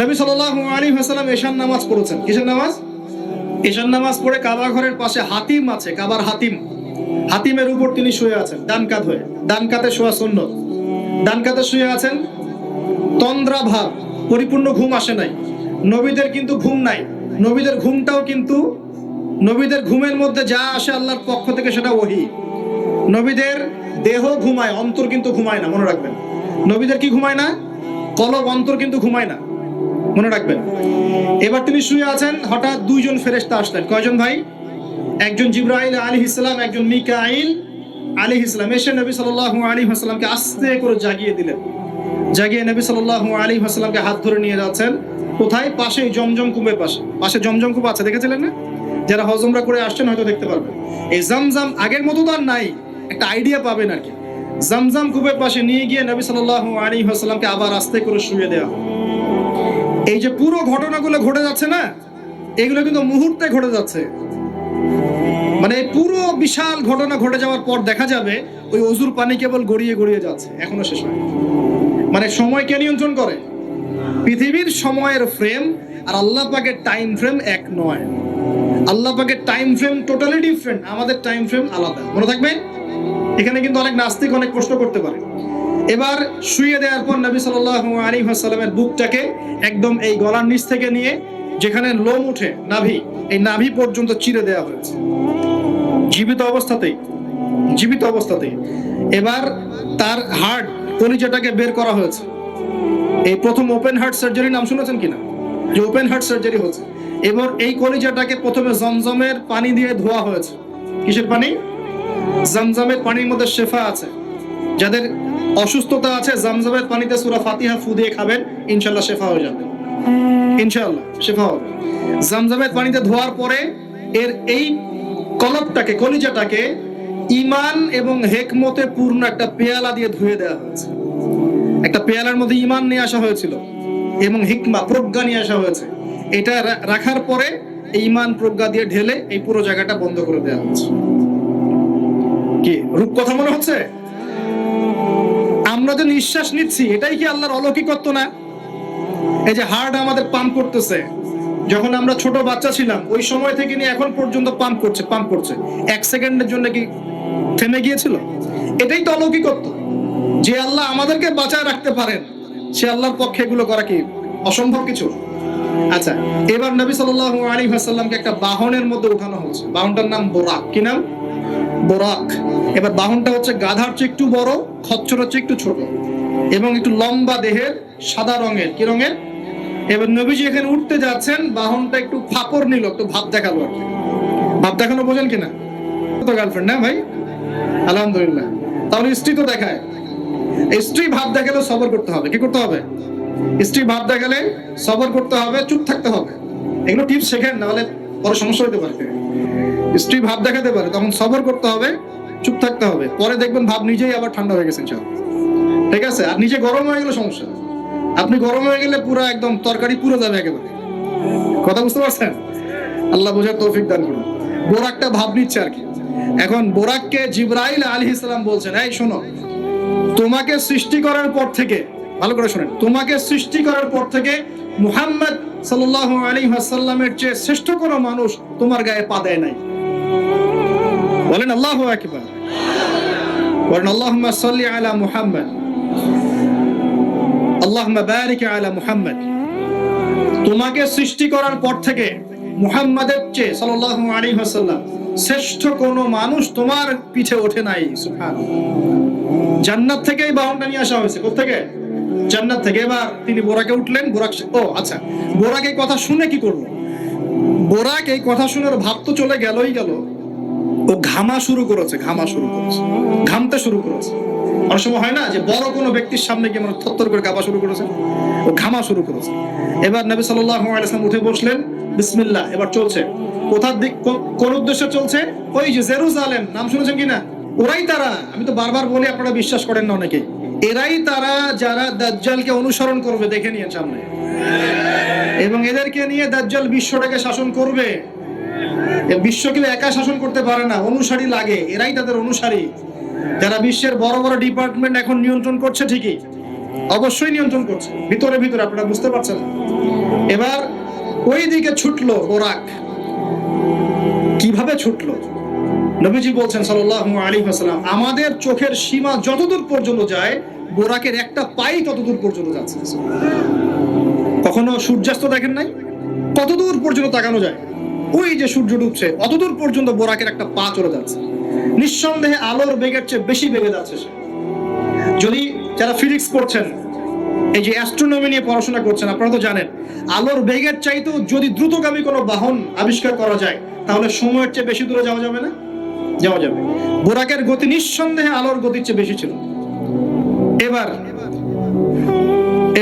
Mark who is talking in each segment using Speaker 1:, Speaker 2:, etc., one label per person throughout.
Speaker 1: নবী সাল্লাল্লাহু আলাইহি ওয়াসাল্লাম এশার নামাজ পড়েছেন। কিসের নামাজ? এশার নামাজ পড়ে কাবা ঘরের পাশে হাতিম আছে, কাবার হাতিম। হাতিমের উপর তিনি শুয়ে আছেন, ডান কাত হয়ে। ডান কাতে শোয়া সুন্নত। ডান কাতে শুয়ে আছেন তন্দ্রা ভাব পরিপূর্ণ ঘুম আসে নাই। নবীদের কিন্তু ঘুম নাই। নবীদের ঘুমটাও কিন্তু, নবীদের ঘুমের মধ্যে যা আসে আল্লাহর পক্ষ থেকে সেটা ওহি। নবীদের দেহ ঘুমায়, অন্তর কিন্তু ঘুমায় না, মনে রাখবেন। নবীদের কি ঘুমায় না? কলব, অন্তর কিন্তু ঘুমায় না। মনে রাখবেন। এবার তিনি শুয়ে আছেন, হঠাৎ দুইজন ফেরেশতা আসলেন। কয়জন ভাই? একজন জিব্রাইল আলী ইসলাম একজন মিকাইল আলী ইসলাম এসে নবী সাল্লাল্লাহু আলাইহি ওয়াসাল্লামকে আস্তে করে জাগিয়ে দিলেন। জাগিয়ে নবী সাল্লাল্লাহু আলাইহি ওয়াসাল্লামকে হাত ধরে নিয়ে যাচ্ছেন। কোথায়? পাশে, জমজম কূপের পাশে। পাশে জমজম কূপ আছে, দেখেছিলেন না? যারা হজমরা করে আসছেন হয়তো দেখতে পারবেন। এই জামজাম আগের মতো তো আর নাই। একটা আইডিয়া পাবেন আর কি। জামজাম কূপের পাশে নিয়ে গিয়ে নবী সাল্লাল্লাহু আলাইহি ওয়াসাল্লামকে আবার আস্তে করে শুয়ে দেওয়া। এই যে পুরো ঘটনাগুলো ঘটে যাচ্ছে না, এগুলো কিন্তু মুহূর্তে ঘটে যাচ্ছে। মানে পুরো বিশাল ঘটনা ঘটে যাওয়ার পর দেখা যাবে, ওই অজুর পানি কেবল গড়িয়ে গড়িয়ে যাচ্ছে, এখনও শেষ হয় মানে সময় কে নিয়ন্ত্রণ করে? পৃথিবীর সময়ের ফ্রেম আর আল্লাহ পাকের টাইম ফ্রেম এক নয়। আল্লাহ পাকের টাইম ফ্রেম টোটালি ডিফারেন্ট আমাদের টাইম ফ্রেম আলাদা। মনে থাকবে? এখানে কিন্তু অনেক নাস্তিক অনেক প্রশ্ন করতে পারে। এবার শুয়ে দেওয়ার পর নবী সাল্লাল্লাহু আলাইহি ওয়াসাল্লামের বুকটাকে একদম এই গলার নিচ থেকে নিয়ে যেখানে লোম উঠে নাভি, এই নাভি পর্যন্ত চিরে দেওয়া হয়েছে। জীবিত অবস্থাতেই জীবিত অবস্থাতেই। এবার তার হার্ট, কলিজাটাকে বের করা হয়েছে। এই প্রথম ওপেন হার্ট সার্জারি নাম শুনেছেন কিনা? যে ওপেন হার্ট সার্জারি হয়েছে। এবার এই কলিজাটাকে প্রথমে জমজমের পানি দিয়ে ধোয়া হয়েছে। কিসের পানি? জমজমের পানির মধ্যে শেফা আছে। যাদের অসুস্থতা আছে, জমজমের পানিতে সুরা ফাতিহা ফু দিয়ে খাবেন ইনশাল্লাহ শেফা হয়ে যাবে। ইনশাআল্লাহ, শেফা হবে। জমজমের পানিতে ধোয়ার পরে এর এই কলপটাকে, কলিজাটাকে ইমান এবং হেকমতে পূর্ণ একটা পেয়ালা দিয়ে ধুয়ে দেওয়া হয়েছে। একটা পেয়ালার মধ্যে ইমান নিয়ে আসা হয়েছিল এবং হিকমা, প্রজ্ঞা নিয়ে আসা হয়েছে। এটা রাখার পরে এই ইমান প্রজ্ঞা দিয়ে ঢেলে এই পুরো জায়গাটা বন্ধ করে দেওয়া হচ্ছে কি রূপ কথা মনে হচ্ছে? আমরা যে নিঃশ্বাস নিচ্ছি, এটাই কি আল্লাহর অলৌকিকত্ব না? এই যে হার্ট আমাদের পাম্প করতেছে। যখন আমরা ছোট বাচ্চা ছিলাম, ওই সময় থেকে নিয়ে এখন পর্যন্ত পাম্প করছে পাম্প করছে। এক সেকেন্ডের জন্য কি থেমে গিয়েছিল? এটাই তো অলৌকিকত্ব। যে আল্লাহ আমাদেরকে বাঁচায় রাখতে পারেন, সে আল্লাহর পক্ষে এগুলো করা কি অসম্ভব কিছু? আচ্ছা এবার নবী সাল্লাল্লাহু আলাইহি ওয়াসাল্লামকে একটা বাহনের মধ্যে উঠানো হচ্ছে বাহনটার নাম বোরাক। কি নাম? বোরাক। এবার বাহনটা হচ্ছে গাধার চেয়ে একটু বড় খচ্চর হচ্ছে একটু ছোট এবং একটু লম্বা দেহের সাদা রঙের। কি রঙের? এবার নবীজি এখানে উঠতে যাচ্ছেন, বাহনটা একটু ফাপড় নিল, একটু ভাব দেখাল আর ভাব দেখানো বোঝেন কিনা? তো গার্লফ্রেন্ড না ভাই? আলহামদুলিল্লাহ। তাহলে স্ত্রী তো দেখায়। স্ত্রী ভাব দেখালে সবর করতে হবে। কি করতে হবে? স্ত্রী ভাব দেখালে সবর করতে হবে, চুপ থাকতে হবে। এগুলো টিপস শেখেন, নাহলে পরে সমস্যা হতে পারে। স্ত্রী ভাব দেখাতে পারে, তখন সবর করতে হবে, চুপ থাকতে হবে। পরে দেখবেন ভাব নিজেই আবার ঠান্ডা হয়ে গেছে ঠিক আছে? আর নিজে গরম হয়ে গেলে সমস্যা আপনি গরম হয়ে গেলে পুরো একদম তরকারি পুরো যাবে একেবারে। কথা বুঝতে পারছেন? আল্লাহ বোঝার তৌফিক দান করুন। বোরাকটা ভাব নিচ্ছে আর কি। এখন বোরাককে জিব্রাইল আলী ইসলাম বলছেন, এই শোনো, তোমাকে সৃষ্টি করার পর থেকে, ভালো করে শোনেন, তোমাকে সৃষ্টি করার পর থেকে মুহাম্মদ সাল্লাল্লাহু আলাইহি ওয়াসাল্লামের চেয়ে শ্রেষ্ঠ কোনো মানুষ তোমার গায়ে পা দেয় নাই। বলেন আল্লাহু আকবার। বলেন, আল্লাহুম্মা সাল্লি আলা মুহাম্মদ। আল্লাহুম্মা বারিক আলা মুহাম্মদ। তোমাকে সৃষ্টি করার পর থেকে মুহাম্মাদের চেয়ে, সাল্লাল্লাহু আলাইহি ওয়াসাল্লাম, শ্রেষ্ঠ কোনো মানুষ তোমার পিছে ওঠে নাই, সুবহানাল্লাহ। জান্নাত থেকেই বাহনটা নিয়ে আসা হয়েছে কোথেকে জান্নাত থেকে। এবার তিনি বোরাকে উঠলেন, বোরাক ও আচ্ছা বোরাক এই কথা শুনে কি করল? বোরাক এই কথা শুনে ভাব তো চলে গেলই গেল। ও ঘামা শুরু করেছে, ঘামা শুরু করেছে। ঘামতে শুরু করেছে। অনেক সময় হয় না যে বড় কোনো ব্যক্তির সামনে গিয়ে মানে থরথর করে কাঁপা শুরু করেছে? ও ঘামা শুরু করেছে। এবার নবী ওয়াসাল্লাম উঠে বসলেন, বিসমিল্লাহ, এবার চলছে। কোথার দিক কোন উদ্দেশ্যে চলছে? ওই যে জেরুজালেম, নাম শুনেছেন কিনা? ওরাই তারা। আমি তো বারবার বলি, আপনারা বিশ্বাস করেন না অনেকেই এরাই তারা যারা দাজ্জালকে অনুসরণ করবে, দেখে নিয়ে সামনে। এবং এদেরকে নিয়ে দাজ্জাল বিশ্বটাকে শাসন করবে। বিশ্ব কেউ একা শাসন করতে পারে না, অনুসারী লাগে, এরাই তাদের অনুসারী। যারা বিশ্বের বড় বড় ডিপার্টমেন্ট এখন নিয়ন্ত্রণ করছে ঠিকই, অবশ্যই নিয়ন্ত্রণ করছে, ভিতরে ভিতরে, আপনারা বুঝতে পারছেন? এবার ওই দিকে ছুটলো বোরাক কীভাবে ছুটলো? নবীজি বলছেন সাল্লাল্লাহু আলাইহি ওয়াসাল্লাম, আমাদের চোখের সীমা যতদূর পর্যন্ত যায় বোরাকের একটা পাই ততদূর পর্যন্ত যাচ্ছে। কখনো সূর্যাস্ত দেখেন নাই? কতদূর পর্যন্ত তাকানো যায়? ওই যে সূর্য ডুবছে, অতদূর পর্যন্ত বোরাকের একটা পা চলে যাচ্ছে। নিঃসন্দেহে আলোর বেগের চেয়ে বেশি বেগে যাচ্ছে সে। যদি যারা ফিজিক্স পড়ছেন, এই যে অ্যাস্ট্রোনমি নিয়ে পড়াশোনা করছেন, আপনারা তো জানেন, আলোর বেগের চাইতেও যদি দ্রুতগামী কোনো বাহন আবিষ্কার করা যায়, তাহলে সময়ের চেয়ে বেশি দূরে যাওয়া যাবে না? যাওয়া যাবে। বোরাকের গতি নিঃসন্দেহে আলোর গতির চেয়ে বেশি ছিল। এবার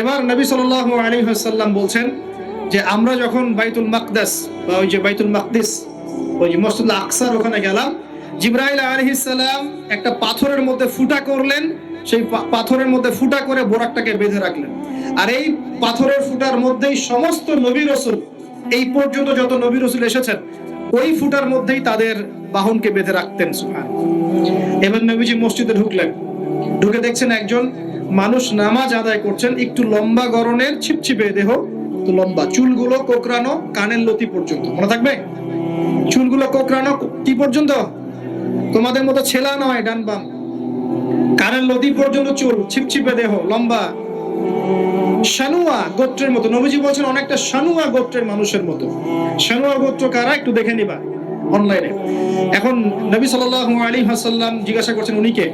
Speaker 1: এবার নবী সাল্লাল্লাহু আলাইহি ওয়াসাল্লাম বলছেন যে আমরা যখন বাইতুল মাকদাস বা ওই যে বাইতুল মাকদিস, ওই যে মসজিদ আকসার ওখানে গেলাম, জিব্রাইল আলাইহিস সালাম একটা পাথরের মধ্যে ফুটা করলেন, সেই পাথরের মধ্যে ফুটা করে বোরাকটাকে বেঁধে রাখলেন। আর এই পাথরের ফুটার মধ্যেই সমস্ত নবী রসুল, এই পর্যন্ত যত নবী রসুল এসেছেন, ওই ফুটার মধ্যেই তাদের বাহনকে বেঁধে রাখতেন সুবহান এবার নবীজি মসজিদে ঢুকলেন। ঢুকে দেখছেন একজন মানুষ নামাজ আদায় করছেন, একটু লম্বা গরনের ছিপছিপে দেহ তো লম্বা চুলগুলো কোকরানো কানের লতি পর্যন্ত। মনে থাকবে? চুলগুলো কোকড়ানো কি পর্যন্ত? তোমাদের মতো ছেলা নয়, ডান বাম। কানের লতি পর্যন্ত চুল, ছিপছিপে দেহ, লম্বা। শানুয়া গোত্রের মতো। নবীজি বলছেন, অনেকটা শানুয়া গোত্রের মানুষের মতো। শানুয়া গোত্র কারা? একটু দেখে নিবা অনলাইনে। এখন নবী সাল্লাল্লাহু আলাইহি ওয়াসাল্লাম জিজ্ঞাসা করছেন উনি কে?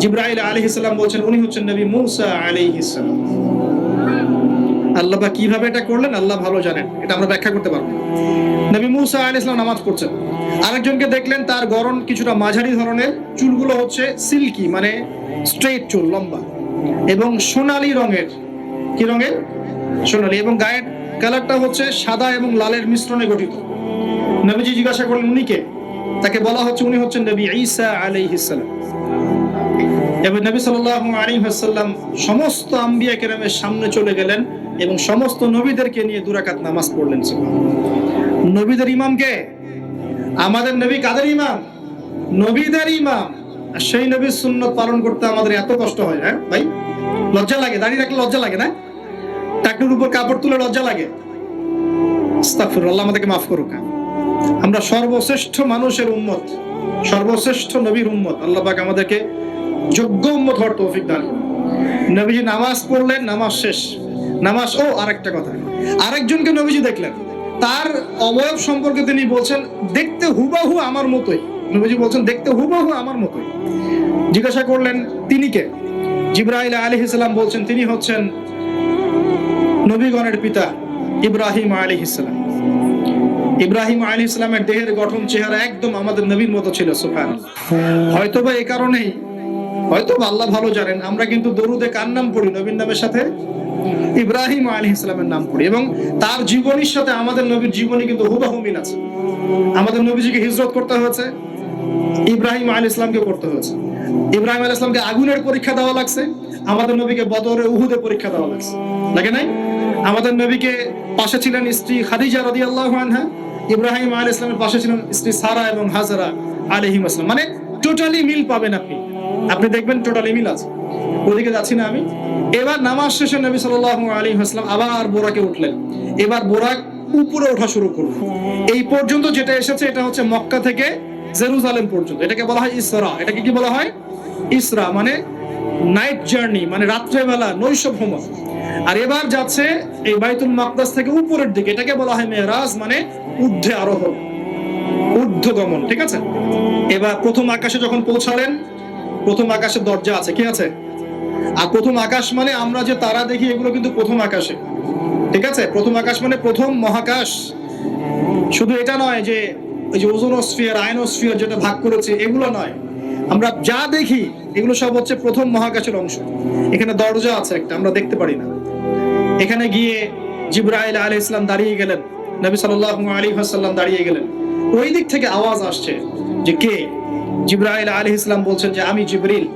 Speaker 1: জিব্রাইল আলাইহিস সালাম বলছেন, উনি হচ্ছেন নবী মূসা আলাইহিস সালাম। আল্লাহ বা কীভাবে এটা করলেন, আল্লাহ ভালো জানেন। এটা আমরা ব্যাখ্যা করতে পারব নবী মূসা আলাইহিস সালাম নামাজ পড়ছেন। আরেকজনকে দেখলেন, তার গরন কিছুটা মাঝারি ধরনের চুলগুলো হচ্ছে সিল্কি মানে স্ট্রেট চুল, লম্বা। এবং সোনালী রঙের। কি রঙের? সোনালী। এবং গায়ের কালারটা হচ্ছে সাদা এবং লালের মিশ্রণে গঠিত। নবীজি জিজ্ঞাসা করলেন, উনি কে? তাকে বলা হচ্ছে, উনি হচ্ছেন নবী ঈসা আলাইহিস সালাম। এবার নবী সাল্লাল্লাহু আলাইহি ওয়াসাল্লাম সমস্ত আম্বিয়া কেরামের সামনে চলে গেলেন। এবং সমস্ত নবীদেরকে নিয়ে দুরাকাত নামাজ পড়লেন। নবীদের ইমাম কে? আমাদের নবী কাদের ইমাম? নবীদের ইমাম। সেই নবীর সুন্নত পালন করতে আমাদের এত কষ্ট হয় হ্যাঁ ভাই? লজ্জা লাগে, দাঁড়িয়ে রাখলে লজ্জা লাগে না? টাকনুর উপর কাপড় তুলে লজ্জা লাগে? আল্লাহ আমাদেরকে মাফ করুক। আমরা সর্বশ্রেষ্ঠ মানুষের উম্মত, সর্বশ্রেষ্ঠ নবীর উম্মত। আল্লাহ পাক আমাদেরকে যোগ্য উম্মত হওয়ার তৌফিক দান নবীজি নামাজ পড়লেন, নামাজ শেষ। নামাজ। ও, আরেকটা কথা। আরেকজনকে নবীজি দেখলেন। তার অবয়ব সম্পর্কে তিনি বলছেন, দেখতে হুবাহু আমার মতোই। নবীজি বলছেন, দেখতে হুবাহু আমার মতোই। জিজ্ঞাসা করলেন তিনি কে? জিব্রাইল আলাইহিস সালাম বলছেন, তিনি হচ্ছেন নবীগণের পিতা ইব্রাহিম আলী সালাম। ইব্রাহিম আলী ইসলামের দেহের গঠন, চেহারা একদম আমাদের নবীর মতো ছিল সুফান হয়তোবা এই কারণেই হয়তো আল্লাহ ভালো জানেন, আমরা কিন্তু দরুদে কার নাম পড়ি? নবীর নামের সাথে ইব্রাহিম আলী ইসলামের নাম পড়ি এবং তার জীবনীর সাথে আমাদের নবীর জীবনী কিন্তু হুবাহু মিল আছে। আমাদের নবীজিকে হিজরত করতে হয়েছে, ইব্রাহিম আলী ইসলামকে করতে হয়েছে। ইব্রাহিম আলী ইসলামকে আগুনের পরীক্ষা দেওয়া লাগছে, আমাদের নবীকে বদরে উহুদে পরীক্ষা দেওয়া লাগছে। লাগে নাই? আমাদের নবীকে পাশে ছিলেন স্ত্রী খাদিজা রাদিয়াল্লাহু আনহা, ইব্রাহিম আলী ইসলামের পাশে ছিলেন স্ত্রী সারা এবং হাজারা আলাইহিম আসসালাম। মানে টোটালি মিল পাবেন আপনি। আপনি দেখবেন টোটালি মিল আছে। ওদিকে যাচ্ছি না আমি। এবার নামাজ শেষে নবী সাল্লাল্লাহু আলাইহি ওয়াসাল্লাম আবার বোরাকে উঠলেন। এবার বোরাক উপরে ওঠা শুরু করল। এই পর্যন্ত যেটা এসেছে এটা হচ্ছে মক্কা থেকে জেরুজালেম পর্যন্ত। এটাকে বলা হয় ইসরা। এটাকে কি বলা হয়? ইসরা মানে নাইট জার্নি মানে রাত্রেবেলা নৈশ ভ্রমণ আর এবার যাচ্ছে এই বাইতুল মাকদাস থেকে উপরের দিকে। এটাকে বলা হয় মেহরাজ মানে ঊর্ধ্বে আরোহণ, ঊর্ধ্বগমন, ঠিক আছে? এবার প্রথম আকাশে যখন পৌঁছালেন প্রথম আকাশের দরজা আছে, কি আছে? আর প্রথম আকাশ মানে আমরা যে তারা দেখি, এগুলো কিন্তু প্রথম আকাশে। ঠিক আছে? প্রথম আকাশ মানে প্রথম মহাকাশ। শুধু এটা নয় যে, ওই যে ওজোনোস্ফিয়ার, আয়নোস্ফিয়ার যেটা ভাগ করেছে, এগুলো নয়। আমরা যা দেখি, এগুলো সব হচ্ছে প্রথম মহাকাশের অংশ। এখানে দরজা আছে একটা, আমরা দেখতে পারি না। এখানে গিয়ে জিব্রাইল আলী ইসলাম দাঁড়িয়ে গেলেন। নবী সাল্লাল্লাহু আলাইহি ওয়াসাল্লাম দাঁড়িয়ে গেলেন। ওই দিক থেকে আওয়াজ আসছে যে কে? জিব্রাইল আলী ইসলাম বলছেন যে, আমি জিবরিল,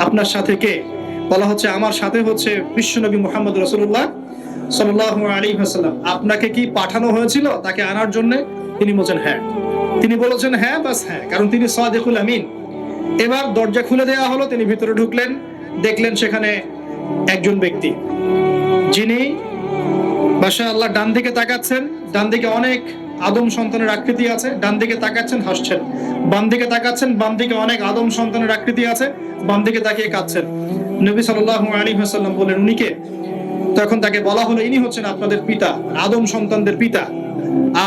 Speaker 1: আপনার সাথে কে? বলা হচ্ছে, আমার সাথে হচ্ছে বিশ্বনবী মুহাম্মদ রাসূলুল্লাহ সাল্লাল্লাহু আলাইহি ওয়াসাল্লাম। আপনাকে কি পাঠানো হয়েছিল? তাকে আনার জন্য? তিনি বলছেন হ্যাঁ। তিনি বলেছেন হ্যাঁ বাস হ্যাঁ। কারণ তিনি সাদিকুল আমিন। এবার দরজা খুলে দেওয়া হলো, তিনি ভিতরে ঢুকলেন, দেখলেন সেখানে একজন ব্যক্তি। যিনি বাসা আল্লাহ ডান দিকে তাকাচ্ছেন। ডান দিকে অনেক আদম সন্তানের আকৃতি আছে, ডান দিকে তাকাচ্ছেন, হাসছেন। বাম দিকে তাকাচ্ছেন, বাম দিকে অনেক আদম সন্তানের আকৃতি আছে, বাম দিকে তাকিয়ে কাঁদছেন। নবী সাল্লাল্লাহু আলাইহি ওয়াসাল্লাম বলেন উনিকে তখন তাকে বলা হলো, ইনি হচ্ছেন আপনাদের পিতা, আদম সন্তানদের পিতা।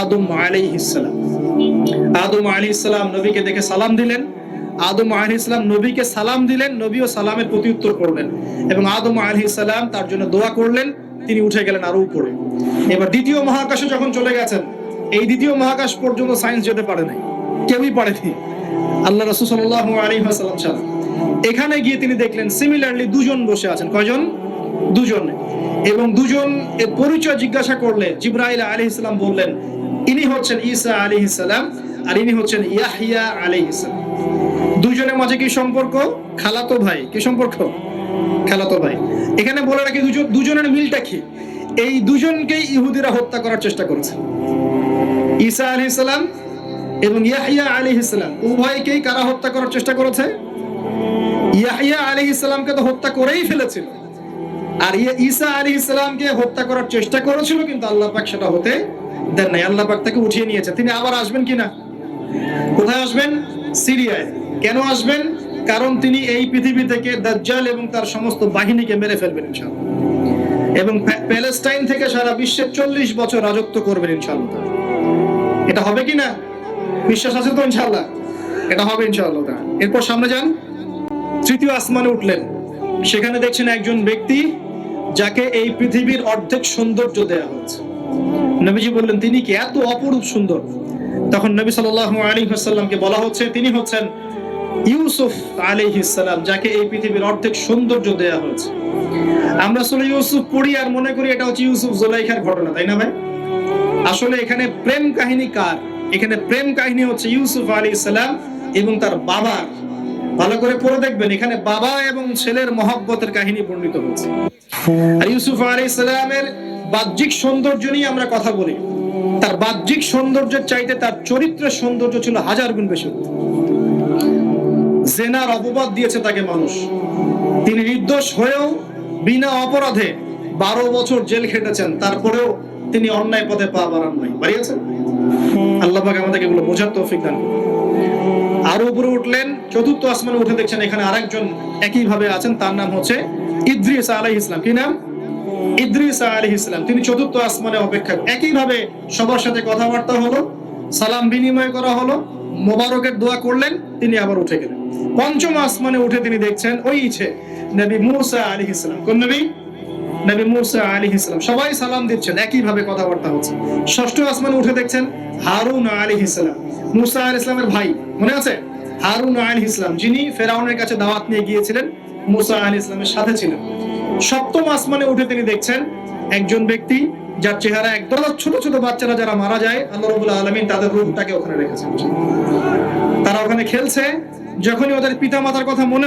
Speaker 1: আদম আলাইহিস সালাম। আদম আলাইহিস সালাম নবীকে দেখে সালাম দিলেন। আদম আলাইহিস সালাম নবীকে সালাম দিলেন, নবীও সালামের প্রতি উত্তর করলেন এবং আদম আলাইহিস সালাম তার জন্য দোয়া করলেন, তিনি উঠে গেলেন আরও উপরে। এবার দ্বিতীয় মহাকাশে যখন চলে গেছেন এই দ্বিতীয় মহাকাশ পর্যন্ত সায়েন্স যেতে পারে নাই। কেউই পারেনি। আল্লাহ রাসূল সাল্লাল্লাহু আলাইহি ওয়াসাল্লাম ছাড়া। এখানে গিয়ে তিনি দেখলেন সিমিলারলি দুজন বসে আছেন। কয়জন? দুজন। এবং দুজন এর পরিচয় জিজ্ঞাসা করলে, জিব্রাইল আলাইহিস সালাম বললেন, ইনি হচ্ছেন ঈসা আলাইহিস সালাম আর ইনি হচ্ছেন ইয়াহইয়া আলাইহিস সালাম। দুজনের মাঝে কি সম্পর্ক? খালাতো ভাই। কি সম্পর্ক? খালাতো ভাই। এখানে বলে রাখি, দুজন দুজনের মিলটা কি? এই দুজনকেই ইহুদিরা হত্যা করার চেষ্টা করেছে। ঈসা আলাইহিস সালাম এবং ইয়াহইয়া আলাইহিস সালাম, উভয়কেই কারা হত্যা করার চেষ্টা করেছে? ইয়াহইয়া আলাইহিস সালামকে তো হত্যা করেই ফেলেছিল। আর ইয়ে ঈসা আলাইহিস সালামকে হত্যা করার চেষ্টা করেছিল, কিন্তু আল্লাহ পাক সেটা হতে দেন নাই। আল্লাহ পাক তাকে উঠিয়ে নিয়েছে। তিনি আবার আসবেন কিনা কোথায় আসবেন? সিরিয়ায়। কেন আসবেন? কারণ তিনি এই পৃথিবী থেকে দাজ্জাল এবং তার সমস্ত বাহিনীকে মেরে ফেলবেন ইনশাআল্লাহ। এবং প্যালেস্টাইন থেকে সারা বিশ্বের চল্লিশ বছর রাজত্ব করবেন ইনশাআল্লাহ। এটা হবে কি না? বিশ্বাস আছে তো ইনশাআল্লাহ? এটা হবে ইনশাআল্লাহ তাআলা। এরপর সামনে যান। তৃতীয় আসমানে উঠলেন। সেখানে দেখছেন একজন ব্যক্তি যাকে এই পৃথিবীর অর্ধেক সৌন্দর্য দেয়া হয়েছে। নবীজি বললেন, তিনি কি এত অপরূপ সুন্দর? তখন নবী সাল্লাল্লাহু আলাইহি ওয়াসাল্লামকে বলা হচ্ছে, তিনি হচ্ছেন ইউসুফ আলাইহিস সালাম, যাকে এই পৃথিবীর অর্ধেক সৌন্দর্য দেয়া হয়েছে। আমরা আসলে ইউসুফ পড়ি আর মনে করি এটা হচ্ছে ইউসুফ জোলাইখার ঘটনা, তাই না ভাই? আসলে এখানে প্রেম কাহিনী কার? এখানে প্রেম কাহিনী হচ্ছে ইউসুফ আলাইহিস সালাম এবং তার বাবার ভালো করে পড়ে দেখবেন, এখানে বাবা এবং ছেলের মহব্বতের কাহিনী বর্ণিত হয়েছে। আর ইউসুফ আলাইহিস সালামের বাহ্যিক সৌন্দর্য নিয়ে আমরা কথা বলি। তার বাহ্যিক সৌন্দর্যের চাইতে তার চরিত্রের সৌন্দর্য ছিল হাজার গুণ বেশি। জেনার অপবাদ দিয়েছে তাকে মানুষ। তিনি নির্দোষ হয়েও বিনা অপরাধে বারো বছর জেল খেটেছেন। তারপরেও তিনি অন্যায় পথে পা বাড়ান নাই। বাড়িয়েছেন আল্লাহ পাক আমাদেরকে এগুলো বোঝার তৌফিক দান। আরও উপরে উঠলেন চতুর্থ আসমানে উঠে দেখছেন এখানে আরেকজন একই ভাবে আছেন তার নাম হচ্ছে ইদ্রিস আলাইহিস ইসলাম কি নাম? ইদ্রিস আলাইহিস ইসলাম তিনি চতুর্থ আসমানে অপেক্ষা একই ভাবে সবার সাথে কথাবার্তা হলো সালাম বিনিময় করা হলো মোবারকের দোয়া করলেন তিনি আবার উঠে গেলেন। পঞ্চম আসমানে উঠে তিনি দেখছেন ওই ইচ্ছে নবী মুসা আলাইহিস সালাম। কোন নবী? নবী মুসা আলাইহিস সালাম, সবাই সালাম দিচ্ছেন একই ভাবে কথাবার্তা হচ্ছে। ষষ্ঠ আসমানে উঠে দেখছেন হারুন আলাইহিস সালাম। মুসা আলাইহিস সালামের ভাই, মনে আছে? হারুন আলাইহিস সালাম, যিনি ফেরাউনের কাছে দাওয়াত নিয়ে গিয়েছিলেন, মুসা আলাইহিস সালামের সাথে ছিলেন। সপ্তম আসমানে উঠে তিনি দেখছেন একজন ব্যক্তি, যার চেহারা একদম ছোট ছোট বাচ্চারা যারা মারা যায়, আল্লাহ রাব্বুল আলামিন তাদের রূপটাকে ওখানে রেখেছেন। তারা ওখানে খেলছে, যখনই ওদের পিতা মাতার কথা মনে